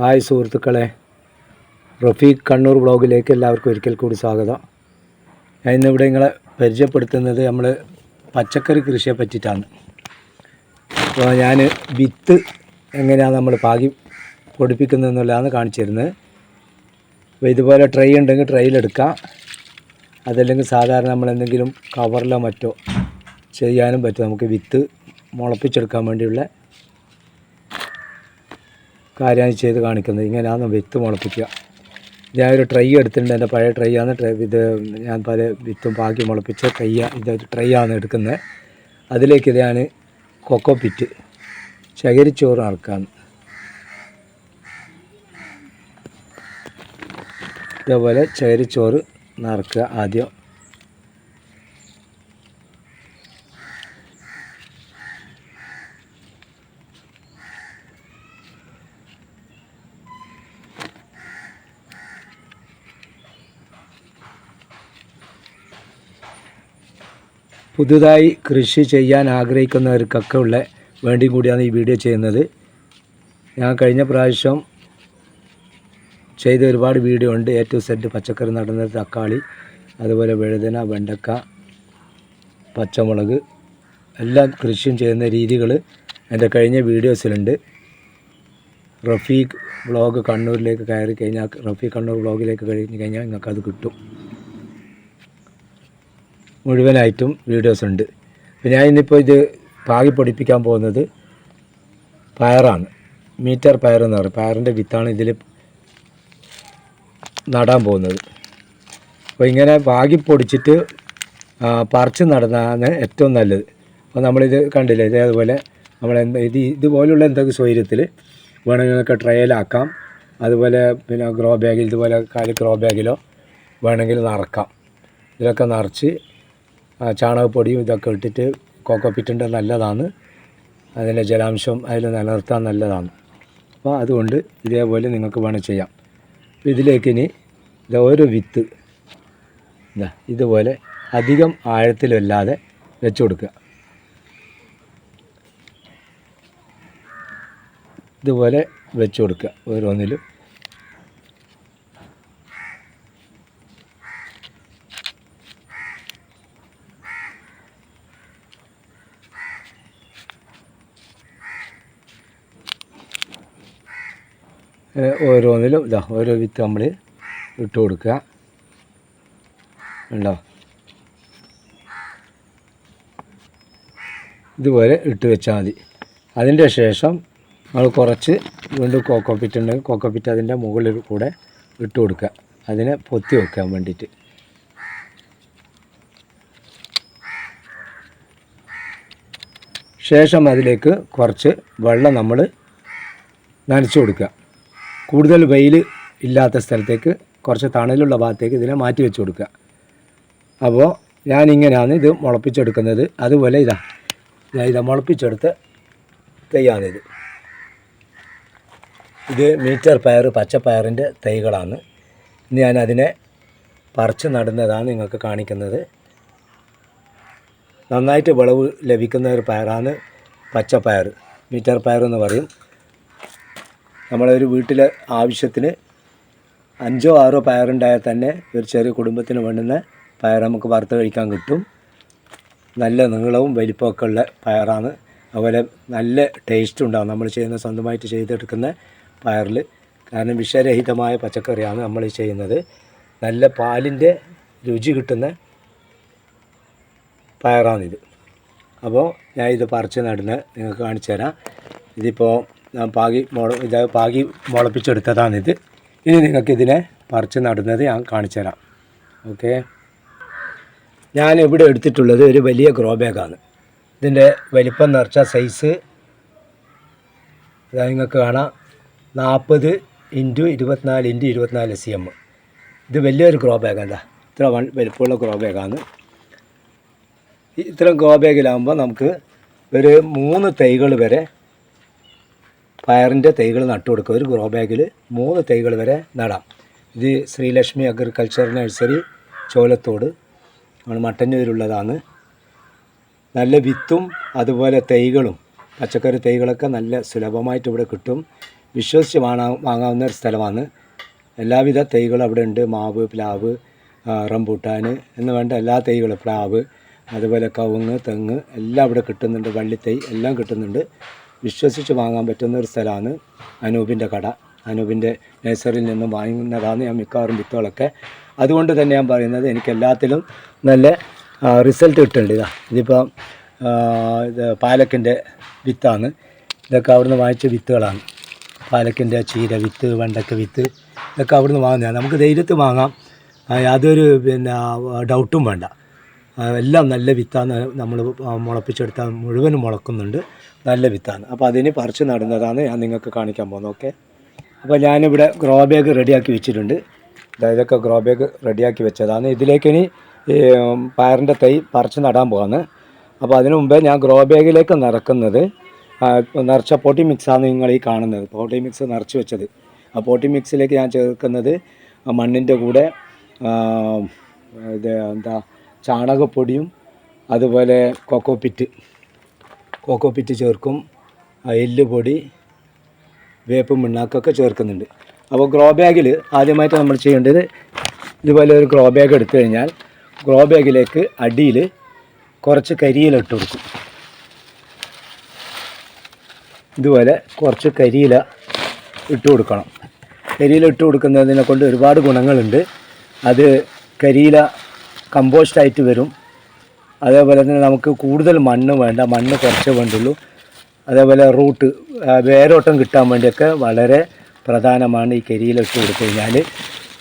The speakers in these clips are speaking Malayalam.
ഹായ് സുഹൃത്തുക്കളെ. റഫീഖ് കണ്ണൂർ ബ്ലോഗിലേക്ക് എല്ലാവർക്കും ഒരിക്കൽ കൂടി സ്വാഗതം. ഞാൻ ഇന്നിവിടെ നിങ്ങളെ പരിചയപ്പെടുത്തുന്നത് നമ്മൾ പച്ചക്കറി കൃഷിയെ പറ്റിയിട്ടാണ്. അപ്പോൾ ഞാൻ വിത്ത് എങ്ങനെയാണ് നമ്മൾ പാകി പൊടിപ്പിക്കുന്നതെന്നുള്ളതാണ് കാണിച്ചു തരുന്നത് അപ്പോൾ ഇതുപോലെ ട്രൈ ഉണ്ടെങ്കിൽ ട്രൈയിലെടുക്കാം അതല്ലെങ്കിൽ സാധാരണ നമ്മൾ എന്തെങ്കിലും കവറിലോ മറ്റോ ചെയ്യാനും പറ്റും. നമുക്ക് വിത്ത് മുളപ്പിച്ചെടുക്കാൻ വേണ്ടിയുള്ള കാര്യമാണ് ചെയ്ത് കാണിക്കുന്നത്. ഇങ്ങനെയാണെന്ന് വിത്ത് മുളപ്പിക്കുക ഞാൻ ഒരു ട്രൈ എടുത്തിട്ടുണ്ട്. എന്റെ പഴയ ട്രൈ ആണ്. ഇത് ഞാൻ പല വിത്തും പാക്കി മുളപ്പിച്ച ട്രൈ ഇത് ട്രൈ ആണ് എടുക്കുന്നത്. അതിലേക്ക് ഇതാണ് കൊക്കോ പിറ്റ് ശകരിച്ചോറ് ഇറക്കാണ് ഇതേപോലെ ചകരിച്ചോറ് നിറക്കുക ആദ്യം. പുതുതായി കൃഷി ചെയ്യാൻ ആഗ്രഹിക്കുന്നവർക്കൊക്കെ ഉള്ള വേണ്ടിയും കൂടിയാണ് ഈ വീഡിയോ ചെയ്യുന്നത്. ഞാൻ കഴിഞ്ഞ പ്രാവശ്യം ചെയ്ത ഒരുപാട് വീഡിയോ ഉണ്ട്. എ ടു സെഡ് പച്ചക്കറി നടുന്നത് തക്കാളി അതുപോലെ വെഴുതന വെണ്ടക്ക പച്ചമുളക് എല്ലാം കൃഷിയും ചെയ്യുന്ന രീതികൾ എന്റെ കഴിഞ്ഞ വീഡിയോസിലുണ്ട്. റഫീഖ് വ്ളോഗ് കണ്ണൂരിലേക്ക് കയറി കഴിഞ്ഞാൽ റഫീഖ് കണ്ണൂർ വ്ളോഗിലേക്ക് കഴിഞ്ഞ് കഴിഞ്ഞാൽ നിങ്ങൾക്കത് കിട്ടും. മുഴുവനായിട്ടും വീഡിയോസ് ഉണ്ട്. ഞാൻ ഇന്നിപ്പോൾ ഇത് പാകി പൊടിപ്പിക്കാൻ പോകുന്നത് പയറാണ്. മീറ്റർ പയർ എന്ന് പറയും. പയറിന്റെ വിത്താണ് ഇതിൽ നടാൻ പോകുന്നത്. അപ്പോൾ ഇങ്ങനെ പാകി പൊടിച്ചിട്ട് പറിച്ച് നടന്നാണ് ഏറ്റവും നല്ലത്. അപ്പോൾ നമ്മളിത് കണ്ടില്ലേ? ഇതേപോലെ നമ്മൾ ഇത് ഇതുപോലുള്ള എന്തെങ്കിലും വേണമെങ്കിൽ വേണമെങ്കിലൊക്കെ ട്രയലാക്കാം അതുപോലെ പിന്നെ ഗ്രോ ബാഗിൽ ഇതുപോലെ കാൽ ഗ്രോ ബാഗിലോ വേണമെങ്കിൽ നിറക്കാം. ഇതൊക്കെ നിറച്ച് ചാണകപ്പൊടിയും ഇതൊക്കെ ഇട്ടിട്ട് കോക്കോ പിറ്റിന്റെ നല്ലതാണ്. അതിന്റെ ജലാംശം അതിൽ നിലനിർത്താൻ നല്ലതാണ്. അപ്പോൾ അതുകൊണ്ട് ഇതേപോലെ നിങ്ങൾക്ക് വേണം ചെയ്യാം. ഇതിലേക്ക് ഇനി ഓരോ വിത്ത്. ഇതാ ഇതുപോലെ അധികം ആഴത്തിലല്ലാതെ വെച്ചു കൊടുക്കുക. ഇതുപോലെ വെച്ചു കൊടുക്കുക. ഓരോന്നിലും. ഓരോന്നിലും ഇതാ ഓരോ വിത്ത് നമ്മൾ ഇട്ട് കൊടുക്കുക. ഉണ്ടോ ഇതുപോലെ ഇട്ട് വെച്ചാൽ മതി. അതിന്റെ ശേഷം നമ്മൾ കുറച്ച് വീണ്ടും കോക്കോപ്പിറ്റ് ഉണ്ടെങ്കിൽ കോക്കോപ്പിറ്റ് അതിന്റെ മുകളിൽ കൂടെ ഇട്ട് കൊടുക്കുക. അതിനെ പൊത്തി വെക്കാൻ വേണ്ടിയിട്ട്. ശേഷം അതിലേക്ക് കുറച്ച് വെള്ളം നമ്മൾ നനച്ച് കൊടുക്കുക. കൂടുതൽ വെയിൽ ഇല്ലാത്ത സ്ഥലത്തേക്ക് കുറച്ച് തണലുള്ള ഭാഗത്തേക്ക് ഇതിനെ മാറ്റി വെച്ച് കൊടുക്കുക. അപ്പോൾ ഞാനിങ്ങനെയാണ് ഇത് മുളപ്പിച്ചെടുക്കുന്നത്. അതുപോലെ ഇതാ ഞാൻ ഇതാ മുളപ്പിച്ചെടുത്ത് തൈയാണിത് ഇത്. മീറ്റർ പയർ പച്ചപ്പയറിന്റെ തൈകളാണ്. ഇനി ഞാൻ അതിനെ പറിച്ച് നടുന്നതാണ് നിങ്ങൾക്ക് കാണിക്കുന്നത്. നന്നായിട്ട് വിളവ് ലഭിക്കുന്ന ഒരു പയറാണ് പച്ചപ്പയർ മീറ്റർ പയർ എന്ന് പറയും. നമ്മളൊരു വീട്ടിലെ ആവശ്യത്തിന് അഞ്ചോ ആറോ പയറുണ്ടായാൽ തന്നെ ഒരു ചെറിയ കുടുംബത്തിന് വേണ്ടുന്ന പയർ നമുക്ക് വറുത്ത് കഴിക്കാൻ കിട്ടും. നല്ല നീളവും വലിപ്പമൊക്കെ ഉള്ള പയറാണ്. അതുപോലെ നല്ല ടേസ്റ്റ് ഉണ്ടാകും നമ്മൾ ചെയ്യുന്ന സ്വന്തമായിട്ട് ചെയ്തെടുക്കുന്ന പയറിൽ കാരണം വിഷരഹിതമായ പച്ചക്കറിയാണ് നമ്മൾ ചെയ്യുന്നത്. നല്ല പാലിന്റെ രുചി കിട്ടുന്ന പയറാണിത്. അപ്പോൾ ഞാൻ ഇത് പറിച്ച് നടന്ന് നിങ്ങൾക്ക് കാണിച്ചു തരാം ഇതിപ്പോൾ ഞാൻ പാകി മുള ഇത് പാകി മുളപ്പിച്ചെടുത്തതാണിത്. ഇനി നിങ്ങൾക്ക് ഇതിനെ പറിച്ച് നടുന്നത് ഞാൻ കാണിച്ചു തരാം. ഓക്കെ? ഞാൻ ഇവിടെ എടുത്തിട്ടുള്ളത് ഒരു വലിയ ഗ്രോ ബാഗാണ്. ഇതിന്റെ വലിപ്പം നിറച്ച സൈസ് ഇതാ നിങ്ങൾക്ക് കാണാം. നാൽപ്പത് ഇന്റു ഇരുപത്തിനാല് ഇന്റു ഇരുപത്തിനാല് സി എം. ഇത് വലിയൊരു ഗ്രോ ബാഗ് ഇത്ര വൺ വലിപ്പമുള്ള ഗ്രോ ബാഗാണ്. ഇത്തരം ഗ്രോ ബാഗിലാകുമ്പോൾ നമുക്ക് ഒരു മൂന്ന് തൈകൾ വരെ പയറിന്റെ തൈകൾ നട്ടു കൊടുക്കുക ഒരു ഗ്രോ ബാഗിൽ മൂന്ന് തൈകൾ വരെ നടാം. ഇത് ശ്രീലക്ഷ്മി അഗ്രികൾച്ചർ നഴ്സറി ചോലത്തോട്. നമ്മൾ മട്ടന്നൂരുള്ളതാണ് നല്ല വിത്തും അതുപോലെ തൈകളും പച്ചക്കറി തൈകളൊക്കെ നല്ല സുലഭമായിട്ട് ഇവിടെ കിട്ടും. വിശ്വസിച്ച് വാങ്ങാ വാങ്ങാവുന്ന ഒരു സ്ഥലമാണ്. എല്ലാവിധ തൈകളും അവിടെ ഉണ്ട്. മാവ് പ്ലാവ് റംബൂട്ടാൻ എന്ന് വേണ്ട എല്ലാ തൈകളും പ്ലാവ് അതുപോലെ കവുങ്ങ് തെങ്ങ് എല്ലാം ഇവിടെ കിട്ടുന്നുണ്ട്. വള്ളിത്തൈ എല്ലാം കിട്ടുന്നുണ്ട്. വിശ്വസിച്ച് വാങ്ങാൻ പറ്റുന്ന ഒരു സ്ഥലമാണ് അനൂപിന്റെ കട. അനൂപിന്റെ നേഴ്സറിയിൽ നിന്നും വാങ്ങുന്നതാണ് ഞാൻ മിക്കവാറും വിത്തുകളൊക്കെ. അതുകൊണ്ട് തന്നെ ഞാൻ പറയുന്നത് എനിക്ക് എല്ലാത്തിലും നല്ല റിസൾട്ട് കിട്ടുന്നുണ്ട്. ഇതാ ഇതിപ്പോൾ ആ, ഇത് പാലക്കിന്റെ വിത്താണ്. ഇതൊക്കെ അവിടുന്ന് വാങ്ങിച്ച വിത്തുകളാണ്. പാലക്കിന്റെ ചീര വിത്ത് വെണ്ടക്ക വിത്ത് ഇതൊക്കെ അവിടുന്ന് വാങ്ങുന്നതാണ്. നമുക്ക് ധൈര്യത്ത് വാങ്ങാം. യാതൊരു പിന്നെ ഡൗട്ടും വേണ്ട. എല്ലാം നല്ല വിത്താണ്. നമ്മൾ മുളപ്പിച്ചെടുത്താൽ മുഴുവനും മുളക്കുന്നുണ്ട്. നല്ല വിത്താണ്. അപ്പോൾ അതിന് പറിച്ച് നടുന്നതാണ് ഞാൻ നിങ്ങൾക്ക് കാണിക്കാൻ പോകുന്നത്. ഓക്കെ? അപ്പോൾ ഞാനിവിടെ ഗ്രോ ബാഗ് റെഡിയാക്കി വെച്ചിട്ടുണ്ട്. ഇതൊക്കെ ഗ്രോ ബാഗ് റെഡിയാക്കി വെച്ചതാണ്. ഇതിലേക്ക് ഇനി പയറിന്റെ തൈ പറിച്ച് നടാൻ പോകാന്ന് അപ്പോൾ അതിനു മുമ്പേ ഞാൻ ഗ്രോ ബാഗിലേക്ക് നിറക്കുന്നത് നിറച്ച പൊട്ടി മിക്സാണ് നിങ്ങൾ ഈ കാണുന്നത്. പൊട്ടി മിക്സ് നിറച്ച് വെച്ചത്. ആ പൊട്ടി മിക്സിലേക്ക് ഞാൻ ചേർക്കുന്നത് മണ്ണിന്റെ കൂടെ ഇത് എന്താ ചാണകപ്പൊടിയും അതുപോലെ കൊക്കോപ്പിറ്റ് കൊക്കോപ്പിറ്റ് ചേർക്കും. ആ, എല്ലുപൊടി വേപ്പും മിണ്ണാക്കൊക്കെ ചേർക്കുന്നുണ്ട്. അപ്പോൾ ഗ്രോ ബാഗിൽ ആദ്യമായിട്ട് നമ്മൾ ചെയ്യേണ്ടത്. ഇതുപോലെ ഒരു ഗ്രോ ബാഗ് എടുത്തു കഴിഞ്ഞാൽ ഗ്രോ ബാഗിലേക്ക് അടിയിൽ കുറച്ച് കരിയില ഇട്ട് കൊടുക്കും. ഇതുപോലെ കുറച്ച് കരിയില ഇട്ട് കൊടുക്കണം. കരിയില ഇട്ട് കൊടുക്കുന്നതിനെ കൊണ്ട് ഒരുപാട് ഗുണങ്ങളുണ്ട്. അത് കരിയില കമ്പോസ്റ്റായിട്ട് വരും. അതേപോലെ തന്നെ നമുക്ക് കൂടുതൽ മണ്ണ് വേണ്ട മണ്ണ് കുറച്ചേ വേണ്ടുള്ളൂ. അതേപോലെ റൂട്ട് വേരോട്ടം കിട്ടാൻ വേണ്ടിയൊക്കെ വളരെ പ്രധാനമാണ് ഈ കരിയില ഇട്ട് കൊടുത്തു കഴിഞ്ഞാൽ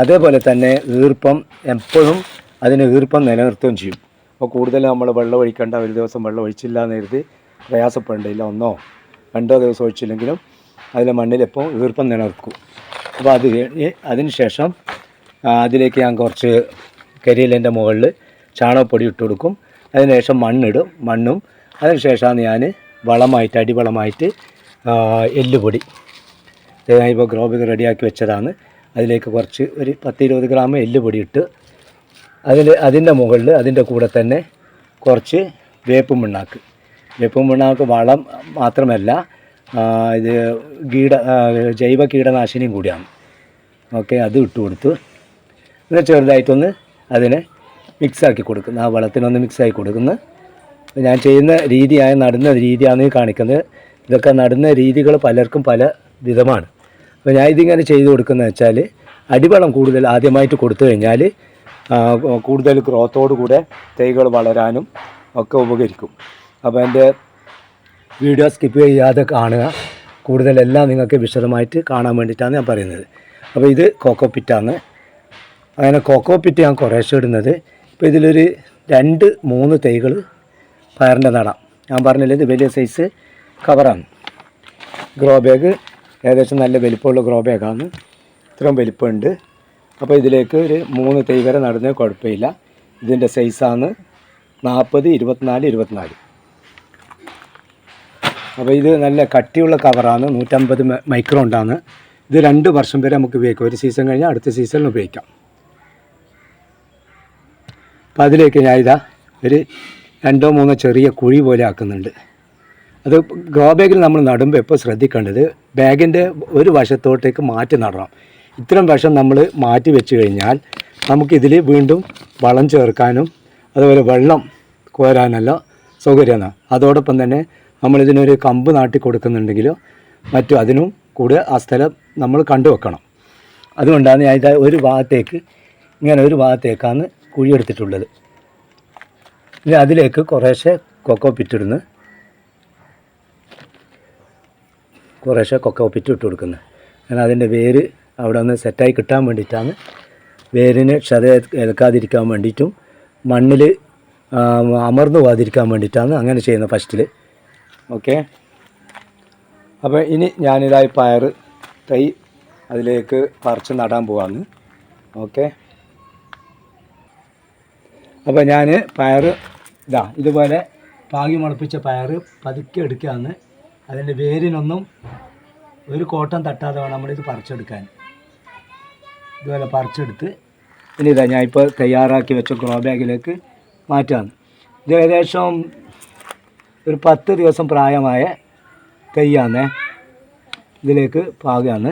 അതേപോലെ തന്നെ ഈർപ്പം എപ്പോഴും അതിന് ഈർപ്പം നിലനിർത്തുകയും ചെയ്യും. അപ്പോൾ കൂടുതൽ നമ്മൾ വെള്ളം ഒഴിക്കേണ്ട ഒരു ദിവസം വെള്ളം ഒഴിച്ചില്ല എന്ന് കരുതി പ്രയാസപ്പെടേണ്ടില്ല. ഒന്നോ രണ്ടോ ദിവസം ഒഴിച്ചില്ലെങ്കിലും അതിലെ മണ്ണിലെപ്പോൾ ഈർപ്പം നിലനിർത്തും അപ്പോൾ അത് അതിന് ശേഷം അതിലേക്ക് ഞാൻ കുറച്ച് കരിയിലേന്റെ മുകളിൽ ചാണകപ്പൊടി ഇട്ട് കൊടുക്കും. അതിനുശേഷം മണ്ണിടും മണ്ണും. അതിനുശേഷമാണ് ഞാൻ വളമായിട്ട് അടിവളമായിട്ട് എല്ലുപൊടി. ഇപ്പോൾ ഗ്രോബിക്ക് റെഡിയാക്കി വെച്ചതാണ്. അതിലേക്ക് കുറച്ച് ഒരു പത്ത് ഇരുപത് ഗ്രാം എല്ലുപൊടി ഇട്ട് അതിൽ അതിന്റെ മുകളിൽ അതിന്റെ കൂടെ തന്നെ കുറച്ച് വേപ്പും പിണ്ണാക്ക്. വേപ്പും പിണ്ണാക്ക് വളം മാത്രമല്ല ഇത് കീട ജൈവ കീടനാശിനിയും കൂടിയാണ്. ഓക്കെ അത് ഇട്ട് കൊടുത്തു. എന്നിട്ട് ചെറുതായിട്ടൊന്ന് അതിനെ മിക്സാക്കി കൊടുക്കുന്നു. ആ വളത്തിനൊന്ന് മിക്സാക്കി കൊടുക്കുന്നു. ഞാൻ ചെയ്യുന്ന രീതിയായ നടുന്ന രീതിയാണ് ഈ കാണിക്കുന്നത്. ഇതൊക്കെ നടുന്ന രീതികൾ പലർക്കും പല വിധമാണ്. അപ്പോൾ ഞാൻ ഇതിങ്ങനെ ചെയ്തു കൊടുക്കുന്നത് വെച്ചാൽ അടിവളം കൂടുതൽ ആദ്യമായിട്ട് കൊടുത്തു കഴിഞ്ഞാൽ കൂടുതൽ ഗ്രോത്തോടു കൂടെ തൈകൾ വളരാനും ഒക്കെ ഉപകരിക്കും. അപ്പോൾ എന്റെ വീഡിയോ സ്കിപ്പ് ചെയ്യാതെ കാണുക. കൂടുതലെല്ലാം നിങ്ങൾക്ക് വിശദമായിട്ട് കാണാൻ വേണ്ടിയിട്ടാണ് ഞാൻ പറയുന്നത്. അപ്പോൾ ഇത് കോക്കോപ്പിറ്റാണ് അങ്ങനെ കൊക്കോ പിറ്റ് ഞാൻ കുറേശ്ശെ ഇടുന്നത്. ഇപ്പോൾ ഇതിലൊരു രണ്ട് മൂന്ന് തൈകൾ പയറിന്റെ നടാം. ഞാൻ പറഞ്ഞില്ല ഇത് വലിയ സൈസ് കവറാണ് ഗ്രോ ബാഗ് ഏകദേശം നല്ല വലിപ്പമുള്ള ഗ്രോ ബാഗാണ് ഇത്രയും വലിപ്പമുണ്ട്. അപ്പോൾ ഇതിലേക്ക് ഒരു മൂന്ന് തൈ വരെ നടുന്നത് കുഴപ്പമില്ല. ഇതിന്റെ സൈസാണ് നാൽപ്പത് ഇരുപത്തിനാല് ഇരുപത്തിനാല്. അപ്പോൾ ഇത് നല്ല കട്ടിയുള്ള കവറാണ് നൂറ്റമ്പത് മൈക്രോ മൈക്രോണ്ടാണ് ഇത് രണ്ട് വർഷം വരെ നമുക്ക് ഉപയോഗിക്കാം. ഒരു സീസൺ കഴിഞ്ഞാൽ അടുത്ത സീസണിൽ ഉപയോഗിക്കാം. അപ്പോൾ അതിലേക്ക് ഞാൻ ഇതാ ഒരു രണ്ടോ മൂന്നോ ചെറിയ കുഴി പോലെ ആക്കുന്നുണ്ട്. അത് ഗ്രോ ബാഗിൽ നമ്മൾ നടുമ്പോൾ എപ്പോൾ ശ്രദ്ധിക്കേണ്ടത് ബാഗിന്റെ ഒരു വശത്തോട്ടേക്ക് മാറ്റി നടണം. ഇത്തരം വശം നമ്മൾ മാറ്റി വെച്ച് കഴിഞ്ഞാൽ നമുക്കിതിൽ വീണ്ടും വളം ചേർക്കാനും അതുപോലെ വെള്ളം കോരാനെല്ലാം സൗകര്യമാണ്. അതോടൊപ്പം തന്നെ നമ്മളിതിനൊരു കമ്പ് നാട്ടി കൊടുക്കുന്നുണ്ടെങ്കിലോ മറ്റു അതിനും കൂടെ ആ സ്ഥലം നമ്മൾ കണ്ടുവെക്കണം. അതുകൊണ്ടാണ് ഞാൻ ഇത് ഒരു ഭാഗത്തേക്ക് ഇങ്ങനെ ഒരു ഭാഗത്തേക്കാണ് കുഴിയെടുത്തിട്ടുള്ളത്. ഇനി അതിലേക്ക് കുറേശ്ശെ കൊക്കോ പിറ്റിടുന്നു കുറേശ്ശെ കൊക്കോ പിറ്റ് ഇട്ട് കൊടുക്കുന്നത് കാരണം അതിന്റെ വേര് അവിടെ ഒന്ന് സെറ്റായി കിട്ടാൻ വേണ്ടിയിട്ടാണ്. വേരിന് ക്ഷത ഏൽക്കാതിരിക്കാൻ വേണ്ടിയിട്ടും മണ്ണിൽ അമർന്നു പോകാതിരിക്കാൻ വേണ്ടിയിട്ടാണ് അങ്ങനെ ചെയ്യുന്നത് ഫസ്റ്റിൽ ഓക്കെ? അപ്പോൾ ഇനി ഞാനിതായി പയർ തൈ അതിലേക്ക് പറിച്ച് നടാൻ പോവാണ്. ഓക്കെ? അപ്പോൾ ഞാൻ പയർ ഇതാ ഇതുപോലെ പാകി മുളപ്പിച്ച പയർ പതുക്കെ എടുക്കുകയാണ് അതിന്റെ വേരിനൊന്നും ഒരു കോട്ടം തട്ടാതെ വേണം നമ്മളിത് പറിച്ചെടുക്കാൻ. ഇതുപോലെ പറിച്ചെടുത്ത് ഇനി ഇതാ ഞാൻ ഇപ്പോൾ തയ്യാറാക്കി വെച്ച ഗ്രോ ബാഗിലേക്ക് മാറ്റാണ് ഇത് ഏകദേശം ഒരു പത്ത് ദിവസം പ്രായമായ തൈയാണേ ഇതിലേക്ക് പാകാണ്